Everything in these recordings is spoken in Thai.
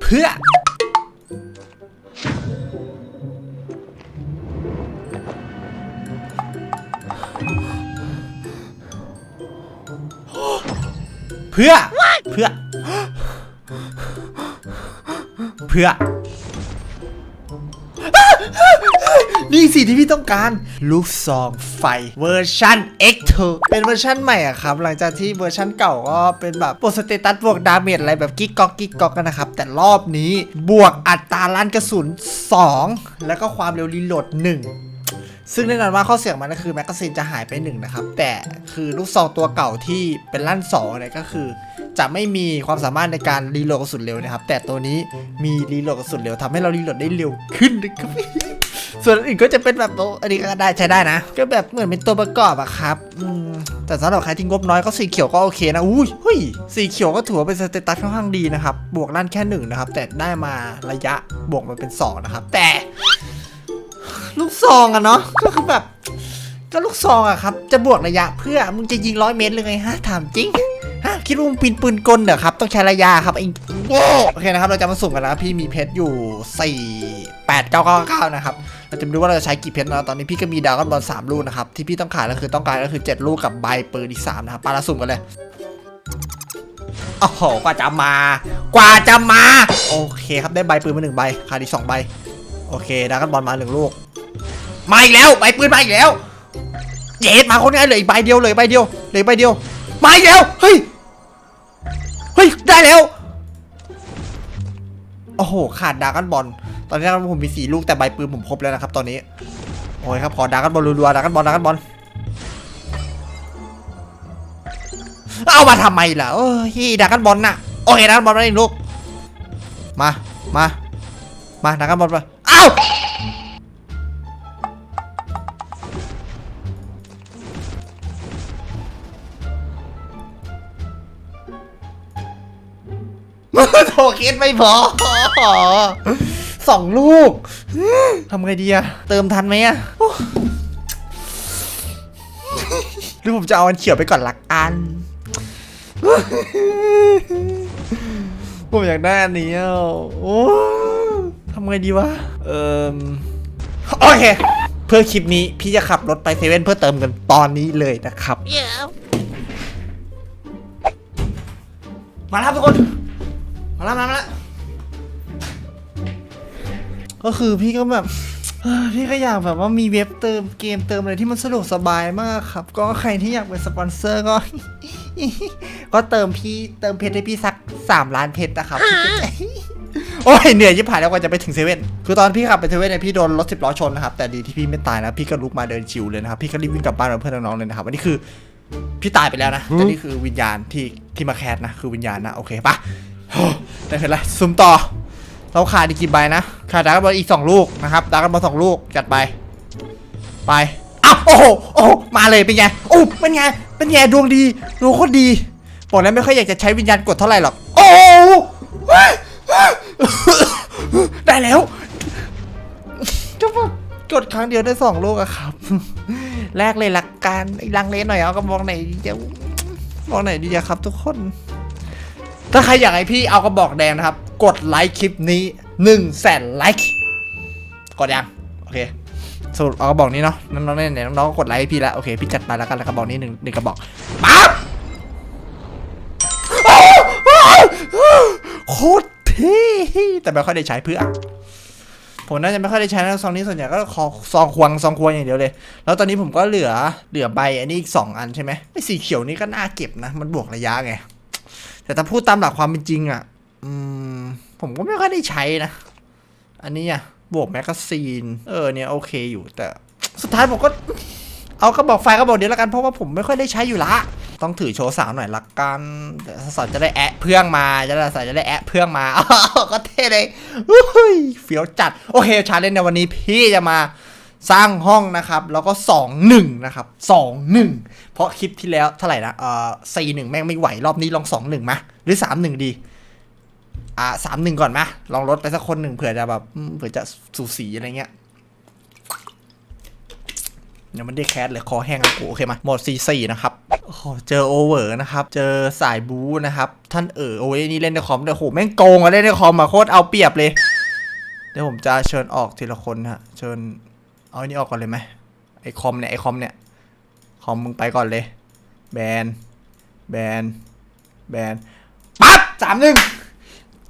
เพื่อเพื่อเพื่ นี่สิที่พี่ต้องการลูกซองไฟเวอร์ชัน X2 เป็นเวอร์ชันใหม่อะครับ หลังจากที่เวอร์ชันเก่าก็เป็นแบบบวกสเตตัสบวกดาเมจอะไรแบบกิ๊กก๊อกกิ๊กก๊อกกันนะครับ แต่รอบนี้บวกอัตราลั่นกระสุน 2 แล้วก็ความเร็วรีโหลด 1ซึ่งแน่นอนว่าข้อเสียงมันก็คือแมกกาซีนจะหายไปหนึ่งนะครับ แต่คือลูกซองตัวเก่าที่เป็นลั่นสองเนี่ยก็คือ จะไม่มีความสามารถในการรีโหลดกระสุนเร็วนะครับ แต่ตัวนี้มีรีโหลดกระสุนเร็วทำให้เรารีโหลดได้เร็วขึ้นนะครับ ส่วนอื่นก็จะเป็นแบบโอ้อันนี้ก็ได้ใช้ได้นะ ก็แบบเหมือนเป็นตัวประกอบอะครับอืมแต่สำหรับใครที่งบน้อยก็สีเขียวก็โอเคนะอุ้ยเฮ้ยสีเขียวก็ถือว่าเป็นสเตตัสค่อนข้างดีนะครับ บวกลั่นแค่หนึ่งนะครับ แต่ได้มาระยะบวกมาเป็นสองนะครับ แต่ ลูกซองอะเนาะก็คือแบบ ก็ลูกซองอะครับ จะบวกระยะเพื่อมึงจะยิงร้อยเมตรเลยไงฮะถามจริง คิดว่ามึงปีนปืนกลเหรอครับ ต้องใช้ระยะครับไอ้โอเคนะครับ เราจะมาสุ่มกันนะครับพี่มีเพชรอยู่ 4 8 9 9 9 นะครับ เราจะดูว่าเราจะใช้กี่เพชรนะตอนนี้พี่ก็มีดาวกันบอล3ลูกนะครับ ที่พี่ต้องการก็คือต้องการก็คือ 7 ลูกกับใบปืนอีก3นะครับปาละสุ่มกันเลยโอ้โหกว่าจะมา กว่าจะมา โอเคครับได้ใบปืนมาหนึ่งใบขาดอีกสองใบ โอเคดาวกันบอลมาหนึ่งลูก มาอีกแล้วใบปืนมาอีกแล้ว เจ็ดมาคนง่ายเลยใบเดียวเลยใบเดียวเลยใบเดียว มาอีกแล้ว เฮ้ย ฮ้ย ได้แล้ว โอ้โห ขาดดากันบอล ตอนนี้มันผมมีสี่ลูกแต่ใบปืนผมครบแล้วนะครับ ตอนนี้ โอ้ยครับ ขอดากันบอลรัวๆดากันบอลดากันบอล เอามาทำไมล่ะเออฮีดากันบอลน่ะ โอเคดากันบอลมาหนึ่งลูก มา มา มาดากันบอลมา เอ้า โทเคสไม่พอสองลูกทำไงดีอะเติมทันไหมอะโอ้หรือผมจะเอาอันเขียวไปก่อนละกัน ผมอยากได้อันนี้อะโอ้ทำไงดีวะ เอ่มโอเค เพื่อคลิปนี้พี่จะขับรถไปเซเว่นเพื่อเติมเงินตอนนี้เลยนะครับ มาแล้วครับทุกคน มาแล้วมาแล้วก็คือพี่ก็แบบพี่ก็อยากแบบว่ามีเว็บเติมเกมเติมอะไรที่มันสะดวกสบายมากครับ ก็ใครที่อยากเป็นสปอนเซอร์ก็ ก็เติมพี่เติมเพชรให้พี่สัก3ล้านเพชรนะครับ โอ้ยเหนื่อยยิบผ่านแล้วกว่าจะไปถึงเซเว่นคือตอนพี่ขับไปเซเว่นเนี่ยพี่โดนรถสิบล้อชนนะครับ แต่ดีที่พี่ไม่ตายนะพี่ก็ลุกมาเดินชิวเลยนะครับ พี่ก็รีบวิ่งกลับบ้านกับเพื่อนน้องๆเลยนะครับอันนี้คือ พี่ตายไปแล้วนะแต่นี่คือวิญญาณที่ที่มาแคสนะคือวิญญาณนะโอเคปะ ได้เป็นไรซุ่มต่อ เราขาดอีกกี่ใบนะ ขาดดรากบอลอีก 2 ลูกนะครับดรากบอลสองลูกจัดไป ไปอ้าวโอ้โหโอ้โหมาเลยเป็นไงโอ้เป็นไงเป็นไงดวงดีดวงโคตรดีบอกแล้วไม่ค่อยอยากจะใช้วิญญาณกดเท่าไหร่หรอก โอ้โหได้แล้วก็แบบกดครั้งเดียวได้สองลูกอะครับ แรกเลยหลักการลังเลหน่อยเอากระบอกไหนดีจะบอกไหนดีอะครับทุกคน ถ้าใครอยากให้พี่เอากระบอกแดงนะครับ กดไลค์คลิปนี้1นึ่งแสนไลค์กดยังโอเคสรุปเอากระบอกนี้เนาะน้องๆเนี่ยน้องๆก็กดไลค์ให้พี่แล้วโอเคพี่จัดไปแล้วกันแล้วกระบอกนี้หนึ่งหนึ่งกระบอกปั๊บโคตรเท่แต่ไม่ค่อยได้ใช้เพื่อผมน่าจะไม่ค่อยได้ใช้นะซองนี้ส่วนใหญ่ก็ขอซองควงซองควงอย่างเดียวเลย แล้วตอนนี้ผมก็เหลือเหลือใบอันนี้อีกสองอันใช่ไหมไอ้สีเขียวนี่ก็น่าเก็บนะ มันบวกระยะไง แต่ถ้าพูดตามหลักความเป็นจริงอะผมก็ไม่ค่อยได้ใช้นะ อันนี้อะบวกแมกกาซีน เออเนี่ยโอเคอยู่แต่ สุดท้ายผมก็ เอากระบอกไฟกระบอกเดียวละกันเพราะว่าผมไม่ค่อยได้ใช้อยู่ละ ต้องถือโชว์สาวหน่อยละกันเดี๋ยวสาวจะได้แอะเพื่องมาจะได้สาวจะได้แอะเพื่องมาก็เท่เลยอุ้ยเฟี้ยวจัดโอเคชาเลนจ์ในวันนี้พี่จะมา สร้างห้องนะครับ แล้วก็ 2 1 นะครับ 2 1 เพราะคลิปที่แล้วเท่าไหร่นะเอ่อสี่หนึ่งแม่งไม่ไหวรอบนี้ลอง 2 1มาหรือ 3 1 ดี อ่าสามหนึ่งก่อนมาลองลดไปสักคนหนึ่งเผื่อจะแบบเผื่อจะสูสีอะไรเงี้ยเดี๋ยวมันได้แคสเลยคอแห้งแล้วกูโอเคมาหมด C4 นะครับเจอโอเวอร์นะครับ เจอสายบูนะครับ ท่านเออโอ้ยนี่เล่นในคอมด้วยโอ้โหแม่งโกงอะเล่นในคอมอะโคตรเอาเปรียบเลย เดี๋ยวผมจะเชิญออกทีละคนฮะ เชิญ เอาอันนี้ออกก่อนเลยไหมไอคอมเนี่ย ไอคอมเนี่ย คอมมึงไปก่อนเลย แบน แบน แบน ปั๊บสามหนึ่ง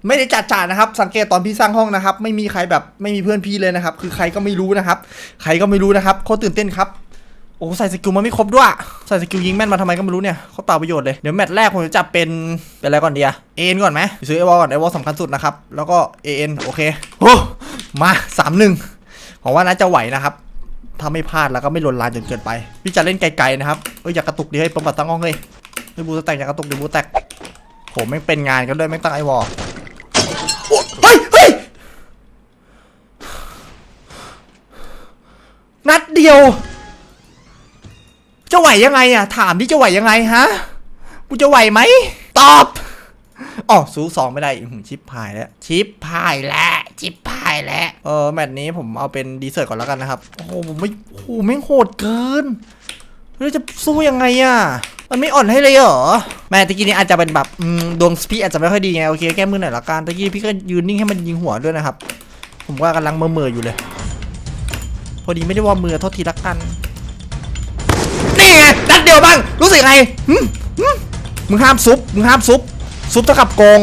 ไม่ได้จัดจ่านะครับ สังเกตตอนพี่สร้างห้องนะครับ ไม่มีใครแบบไม่มีเพื่อนพี่เลยนะครับ คือใครก็ไม่รู้นะครับ ใครก็ไม่รู้นะครับโคตรตื่นเต้นครับโอ้ใส่สกิลมาไม่ครบด้วยใส่สกิลยิงแม่นมาทำไมก็ไม่รู้เนี่ยเขาเปล่าประโยชน์เลยเดี๋ยวแมตช์แรกผมจะจับเป็นเป็นอะไรก่อนดีอะเอ็นก่อนไหมซื้อไอวอลก่อนไอวอลสำคัญสุดนะครับแล้วก็เอ็นโอเคโอ้มาสามหนึ่ง ผมว่าน่าจะไหวนะครับถ้าไม่พลาดแล้วก็ไม่ลนลานจนเกินไป พี่จะเล่นไกลๆนะครับเอ้ยอย่ากระตุกดิให้ประมาทตั้งห้องเฮ้ยเฮ้ยบูสแต็กอย่ากระตุกดิบูสแต็กโหไม่เป็นงานกันด้วยไม่ตั้งไอวอลเฮ้ยเฮ้ยนัดเดียว จะไหวยังไงอะ ถามที่จะไหวยังไงฮะ กูจะไหวไหม ตอบ อ๋อสู้สองไม่ได้อื้อหือชิปพายแล้ว ชิปพายแล้วชิปพายแล้วเออแมตช์นี้ผมเอาเป็นดีเซอร์ก่อนแล้วกันนะครับ โอ้โหผมไม่โอ้โหแม่งโหดเกินเราจะสู้ยังไงอะมันไม่อ่อนให้เลยเหรอ แม่ตะกี้นี้อาจจะเป็นแบบอืมดวงพี่อาจจะไม่ค่อยดีไงโอเคแก้มือหน่อยละกันตะกี้พี่ก็ยืนนิ่งให้มันยิงหัวด้วยนะครับ ผมว่ากำลังเมื่อๆอยู่เลย พอดีไม่ได้ว่ามือโทษทีละกันนี่ไงนัดเดียวบ้างรู้สึกไงหึหึมึงห้ามซุปมึงห้ามซุป ซุปเท่ากับโกง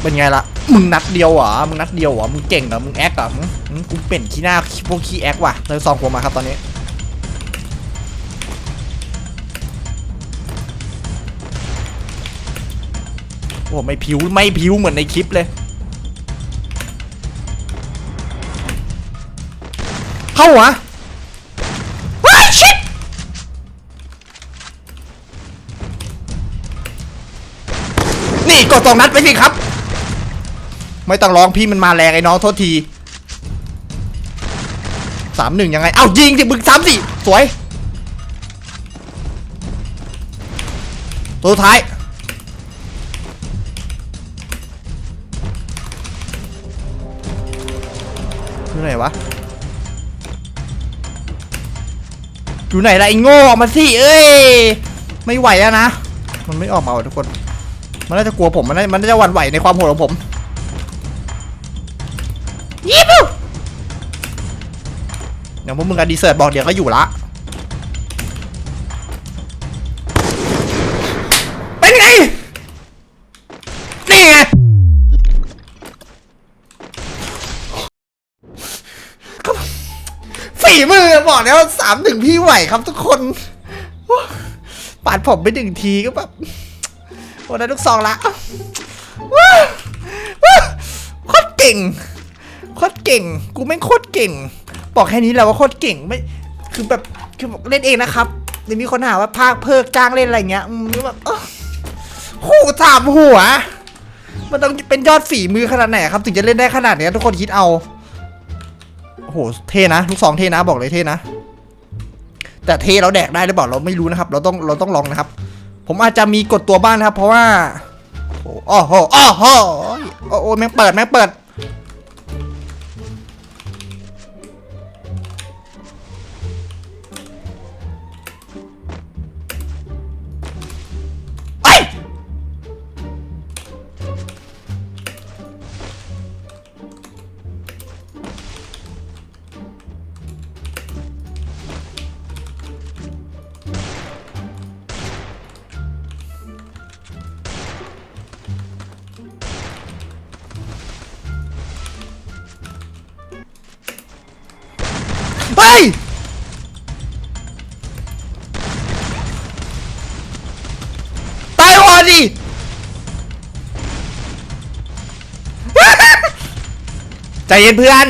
เป็นไงล่ะ มึงนัดเดียวเหรอ มึงนัดเดียวเหรอ มึงเก่งเหรอ มึงแอคเหรอหึหึกูเป็นขี้หน้าพวกขี้แอคว่ะเลยซองผมมาครับตอนนี้โอ้ไม่ผิวไม่ผิวเหมือนในคลิปเลย เข้าหัว สองนัดไปสิครับ ไม่ต้องร้องพี่มันมาแรงไอ้น้องโทษทีสามหนึ่งยังไง เอ้ายิงสิมึงสามสี่สวย ตัวท้าย อยู่ไหนวะ อยู่ไหนล่ะไอ้โง่ออกมาสิ เอ้ย ไม่ไหวแล้วนะ มันไม่ออกมาทุกคน มันน่าจะกลัวผมมันน่ามันน่าจะหวั่นไหวในความโหดของผมยิบเดี๋ยวพวกมึงกันดีเซิร์ตบอกเดี๋ยวก็อยู่ละเป็นไง นี่ไงฝีมือบอกแล้วสามหนึ่งพี่ไหวครับทุกคนปาดผมไปหนึ่งทีก็แบบ โอ้ได้ลูกซองละว้าวโคตรเก่งโคตรเก่ง กูแม่งโคตรเก่ง บอกแค่นี้และว่าโคตรเก่งไม่คือแบบคือบอกเล่นเองนะครับเดี๋ยวมีคนหาว่าภาคเพิกจ้างเล่นอะไรเงี้ยอืมแบบเอ้อหูสามหัว มันต้องเป็นยอดฝีมือขนาดไหนครับ ถึงจะเล่นได้ขนาดเนี้ยทุกคนคิดเอาโอ้โหเท่นะลูกซองเท่นะบอกเลยเท่นะ แต่เท่แล้วแดกได้หรือเปล่าเราไม่รู้นะครับ เราต้องเราต้องลองนะครับ ผมอาจจะมีกดตัวบ้างนะครับ เพราะว่า โอ้โหโอ้โหโอ้โหแม่งเปิดแม่งเปิด ดิใจเย็นเพื่อน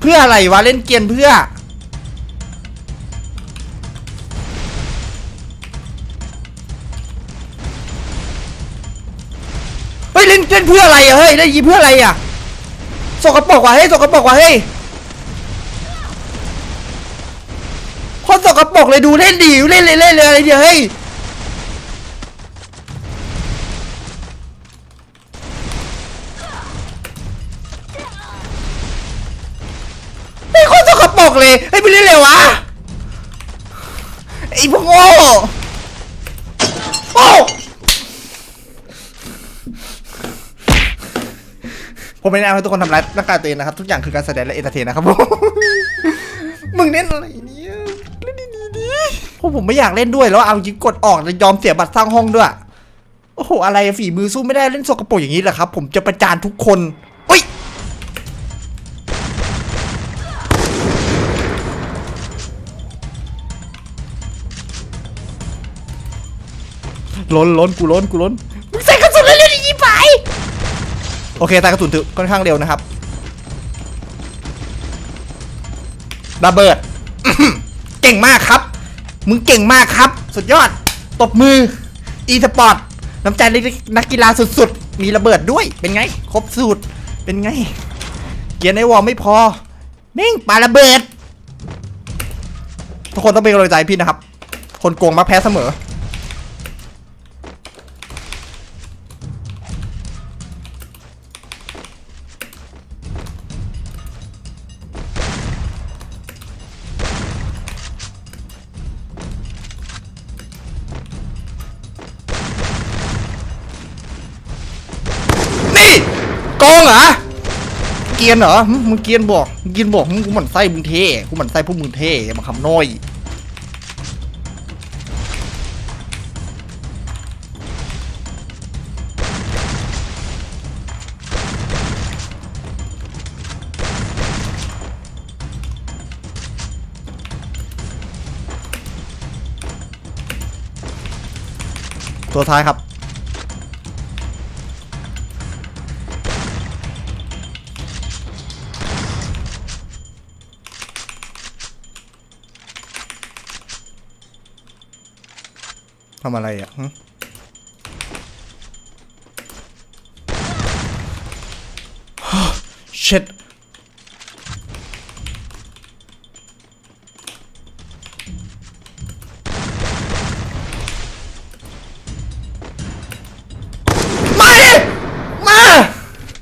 เพื่ออะไรวะ เล่นเกียนเพื่อ เฮ้ย เล่นเล่นเพื่ออะไรอะเฮ้ยเล่นยีเพื่ออะไรอะสกปรกว่ะเฮ้ยสกปรกว่ะเฮ้ย คนสกปรกเลยดูเล่นดีเล่นเลยเล่นเลยอะไรเดียวเฮ้ยเลยเฮ้ไม่เล่นเลยวะไอ้พวกโง่โอ้ผมไม่แนะนำให้ทุกคนทำร้ายร่างกายตัวเองนะครับ ทุกอย่างคือการแสดงและเอนเตอร์เทนนะครับผมมึงเล่นอะไร ราะผมไม่อยากเล่นด้วยแล้วเอาจริงกดออกจะยอมเสียบัตรสร้างห้องด้วย โอ้โห อะไรฝีมือสู้ไม่ได้เล่นสกปรกอย่างนี้แหละครับ ผมจะประจานทุกคนอุ้ยล้นล้นกูล้นกูล้นมึงใส่กระสุนเลยเลยยี่ไปโอเคใส่กระสุนถือค่อนข้างเร็วนะครับระเบิด เก่งมากครับ มึงเก่งมากครับ สุดยอด ตบมือ อีสปอร์ต น้ำใจนักกีฬาสุดๆ มีระเบิดด้วย เป็นไง ครบสูตร เป็นไง เกียร์ในวอลไม่พอนิ่งปาระเบิด ทุกคนต้องเป็นกำลังใจพี่นะครับ คนโกงมาแพ้เสมอ โกงเหรอเกียนเหรอมึงเกียนบอกเกียนบอกหึกูหมันไส้มึงเท่กูหมันไส้พวกมึงเท่อย่ามาคำน้อยตัวท้ายครับ ทำอะไรอะเช็ดมามา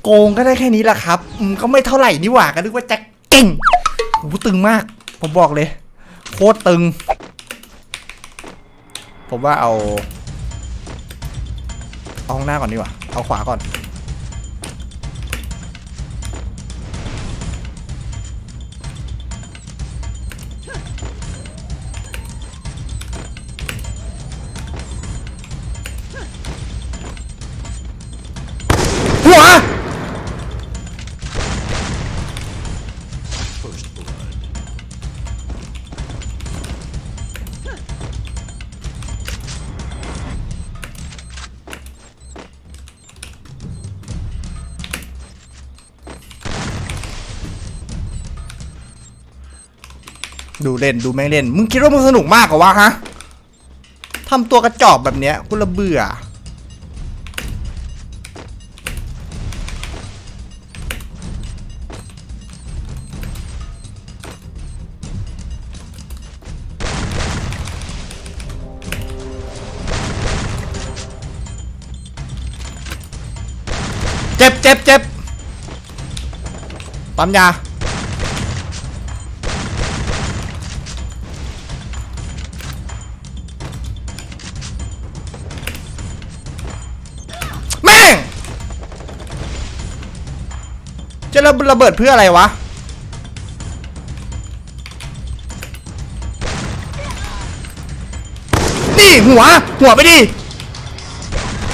โกงก็ได้แค่นี้แหละครับอืมก็ไม่เท่าไหร่นี่หว่าก็นึกว่าจะเก่งโอ้โหตึงมาก ผมบอกเลย โคตรตึง ผมว่าเอา เอาข้างหน้าก่อนดีกว่า เอาขวาก่อน ดูเล่นดูแม่งเล่น มึงคิดว่ามึงสนุกมากกว่าวะฮะทำตัวกระจอกแบบเนี้ยกูละเบื่อ เจ็บเจ็บเจ็บปั๊มยา จะระระเบิดเพื่ออะไรวะ นี่หัว หัวไปดิ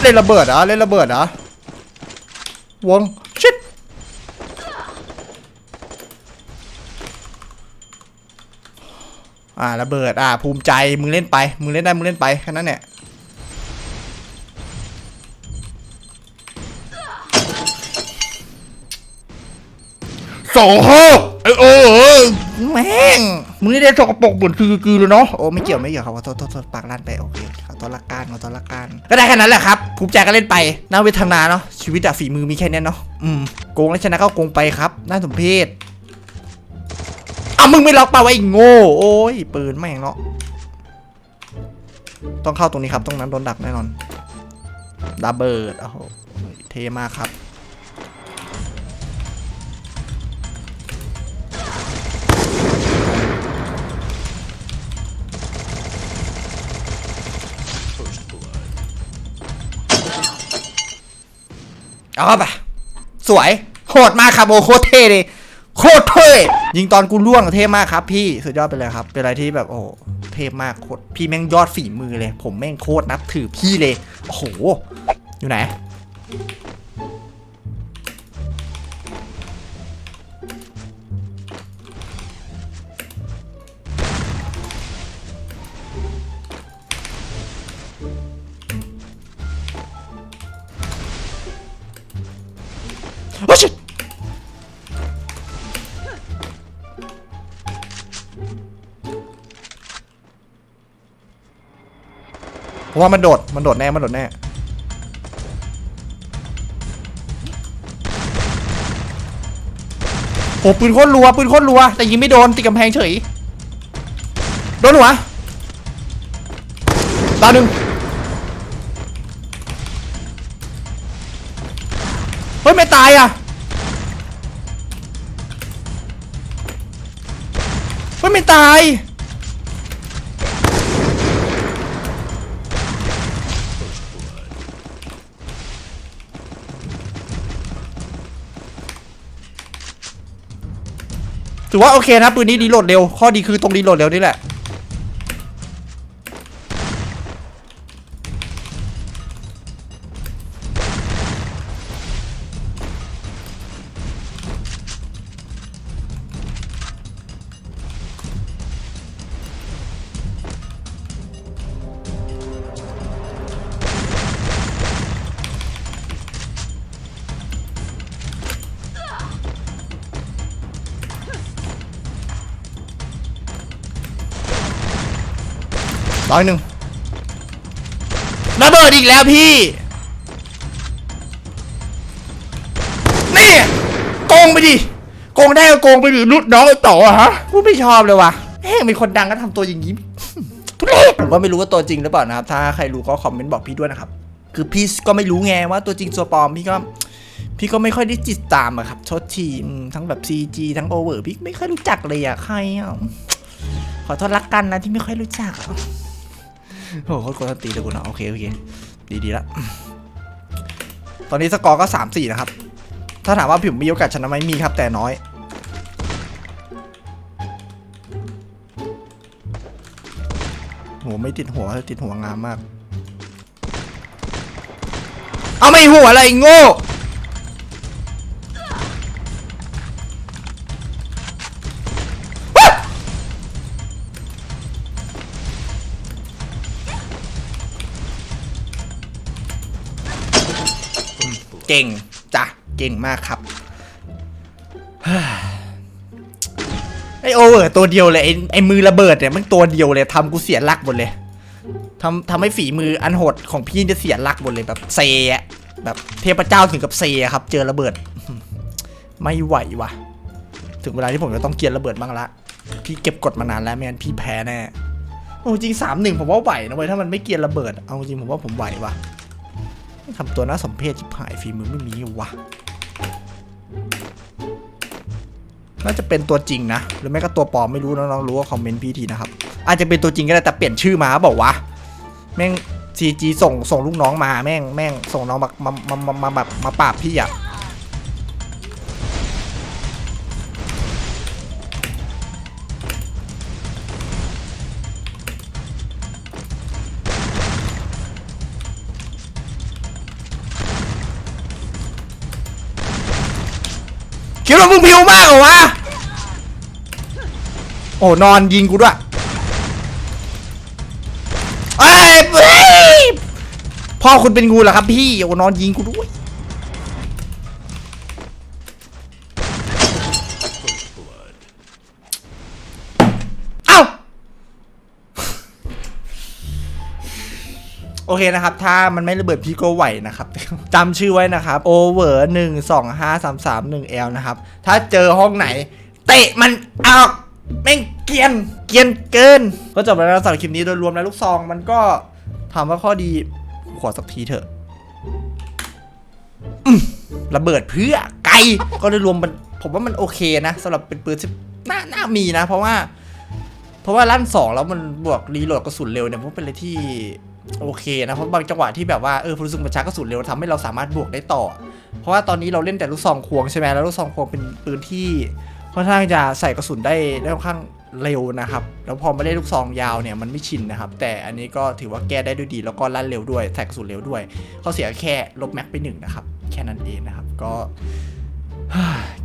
เล่นระเบิดเหรอเล่นระเบิดเหรอวงชิดอ่าระเบิดอ่าภูมิใจมึงเล่นไป มึงเล่นได้มึงเล่นไปแค่นั้นเนี่ย สองห้าไอโอเออแม่งมึงนี่ได้สกปรกเหมือนคือคือเลยเนาะโอ้ไม่เกี่ยวไม่เกี่ยวครับขอโทษโทษโทษปากลั่นไปโอเคขอโทษละกันขอโทษละกันก็ได้แค่นั้นแหละครับภูมิใจก็เล่นไปน่าเวทนาเนาะชีวิตอะฝีมือมีแค่นี้เนาะอืมโกงแล้วชนะก็โกงไปครับน่าสมเพชอ้าวมึงไม่ล็อกเปล่าไอ้โง่โอ้ยปืนแม่งเนาะต้องเข้าตรงนี้ครับตรงนั้นโดนดักแน่นอนดับเบิลโอ้โหเท่มากครับ เอาเข้าไป สวย โหดมากครับโอ้โคตรเท่เลยโคตรเท่ยิงตอนกูล่วงเท่มากครับ พี่สุดยอดไปเลยครับ เป็นอะไรที่แบบโอ้เท่มากโคตรพี่แม่งยอดฝีมือเลย ผมแม่งโคตรนับถือพี่เลย โอ้โห อยู่ไหน ว่ามันโดด มันโดดแน่ มันโดดแน่ โอ้ปืนโคตรรัว ปืนโคตรรัว แต่ยิงไม่โดน ติดกำแพงเฉย โดนหัวตาหนึ่งเฮ้ย ไม่ตายอะ เฮ้ย ไม่ตาย ถือว่าโอเคนะปืนนี้รีโหลดเร็ว ข้อดีคือตรงรีโหลดเร็วนี่แหละ ร้อยหนึ่งระเบิดอีกแล้วพี่ นี่โกงไปดิโกงได้ก็โกงไปดิรุ่นน้องไอ้ต่ออะฮะพูดไม่ชอบเลยว่ะแม่งมีคนดังก็ทำตัวอย่างนี้ทุเรศผมก็ไม่รู้ว่าตัวจริงหรือเปล่านะครับ ถ้าใครรู้ก็คอมเมนต์บอกพี่ด้วยนะครับ คือพี่ก็ไม่รู้ไงว่าตัวจริงตัวปลอมพี่ก็ พี่ก็ไม่ค่อยได้ติดตามอะครับโทษทีอืมทั้งแบบ CG ทั้งโอเวอร์พี่ไม่ค่อยรู้จักเลยอะใครอะขอโทษรักกันนะที่ไม่ค่อยรู้จักอะ โอ้โหโคตรกวนตีเลยกูเนาะโอเคโอเคดีดีละ ตอนนี้สกอร์ก็สามสี่นะครับ ถ้าถามว่าผมมีโอกาสชนะไหมมีครับแต่น้อยหัวไม่ติดหัวติดหัวงามมาก เอาไม่หัวอะไรโง่ เก่งจ้ะเก่งมากครับไอโอเวอร์ตัวเดียวเลยไอไอมือระเบิดเนี่ยมันตัวเดียวเลยทำกูเสียหลักหมดเลยทำทำให้ฝีมืออันโหดของพี่จะเสียหลักหมดเลยแบบเซอะแบบเทพเจ้าถึงกับเซอะครับ เจอระเบิด ไม่ไหววะถึงเวลาที่ผมจะต้องเกียรระเบิดบ้างละพี่เก็บกดมานานแล้วไม่งั้นพี่แพ้แน่โอ้จริงสามหนึ่งผมว่าไหวนะเว้ยถ้ามันไม่เกียรระเบิด เอาจริงผมว่าผมไหววะ ทำตัวน่าสมเพชชิบหายฝีมือไม่มีวะ น่าจะเป็นตัวจริงนะ หรือไม่ก็ตัวปลอมไม่รู้น้องๆรู้ว่าคอมเมนต์พี่ทีนะครับ อาจจะเป็นตัวจริงก็ได้แต่เปลี่ยนชื่อมาบอกว่าแม่ง CG ส่งส่งลูกน้องมาแม่งแม่งส่งน้องมามามามามาแบบมาปราบพี่อะ คิดว่ามึงพิวมากเหรอวะ โอ้นอนยิงกูด้วยไอ้ยเฮ้ยพ่อคุณเป็นงูเหรอครับพี่โอ้นอนยิงกูด้วย โอเคนะครับ ถ้ามันไม่ระเบิดพี่ก็ไหวนะครับจำชื่อไว้นะครับ over หนึ่งสองห้าสามสามหนึ่ง L นะครับ ถ้าเจอห้องไหน เตะมันออกแม่งเกียนเกียนเกิน ก็จบแล้วนะสำหรับคลิปนี้โดยรวมแล้วลูกซองมันก็ถามว่าข้อดีขอสักทีเถอะระเบิดเพื่อไกลก็โดยรวมมันผมว่ามันโอเคนะสำหรับเป็นปืนที่น่าน่ามีนะ เพราะว่า เพราะว่าลั่นสองแล้วมันบวกรีโหลดกระสุนเร็วเนี่ยมันเป็นอะไรที่ โอเคนะเพราะบางจังหวะที่แบบว่าเออพอรู้สึกมันชักกระสุนเร็วทำให้เราสามารถบวกได้ต่อ เพราะว่าตอนนี้เราเล่นแต่ลูกซองควงใช่ไหมแล้วลูกซองควงเป็นปืนที่ค่อนข้างจะใส่กระสุนได้ได้ค่อนข้างเร็วนะครับ แล้วพอมาได้ลูกซองยาวเนี่ยมันไม่ชินนะครับ แต่อันนี้ก็ถือว่าแก้ได้ด้วยดีแล้วก็ลั่นเร็วด้วยใส่กระสุนเร็วด้วยเขาเสียแค่ลบแม็กไปหนึ่งนะครับ แค่นั้นเองนะครับ ก็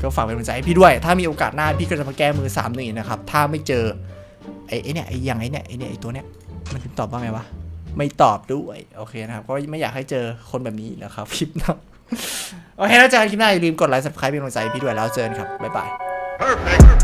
ก็ฝากเป็นกำลังใจให้พี่ด้วย ถ้ามีโอกาสหน้าพี่ก็จะมาแก้มือ3ามหนึ่งนะครับ ถ้าไม่เจอไอ้เนี่ยไอ้ยังไอ้เนี่ยไอ้เนี่ยไอ้ตัวเนี้ยมันตอบว่าไงวะ ไม่ตอบด้วยโอเคนะครับ ก็ไม่อยากให้เจอคนแบบนี้นะครับคลิปหน้าโอเคแล้วเจอกันคลิปหน้าอย่าลืมกดไลค์ subscribe เป็นกำลังใจให้พี่ด้วยแล้วเจอกันครับบ๊ายบาย Perfect.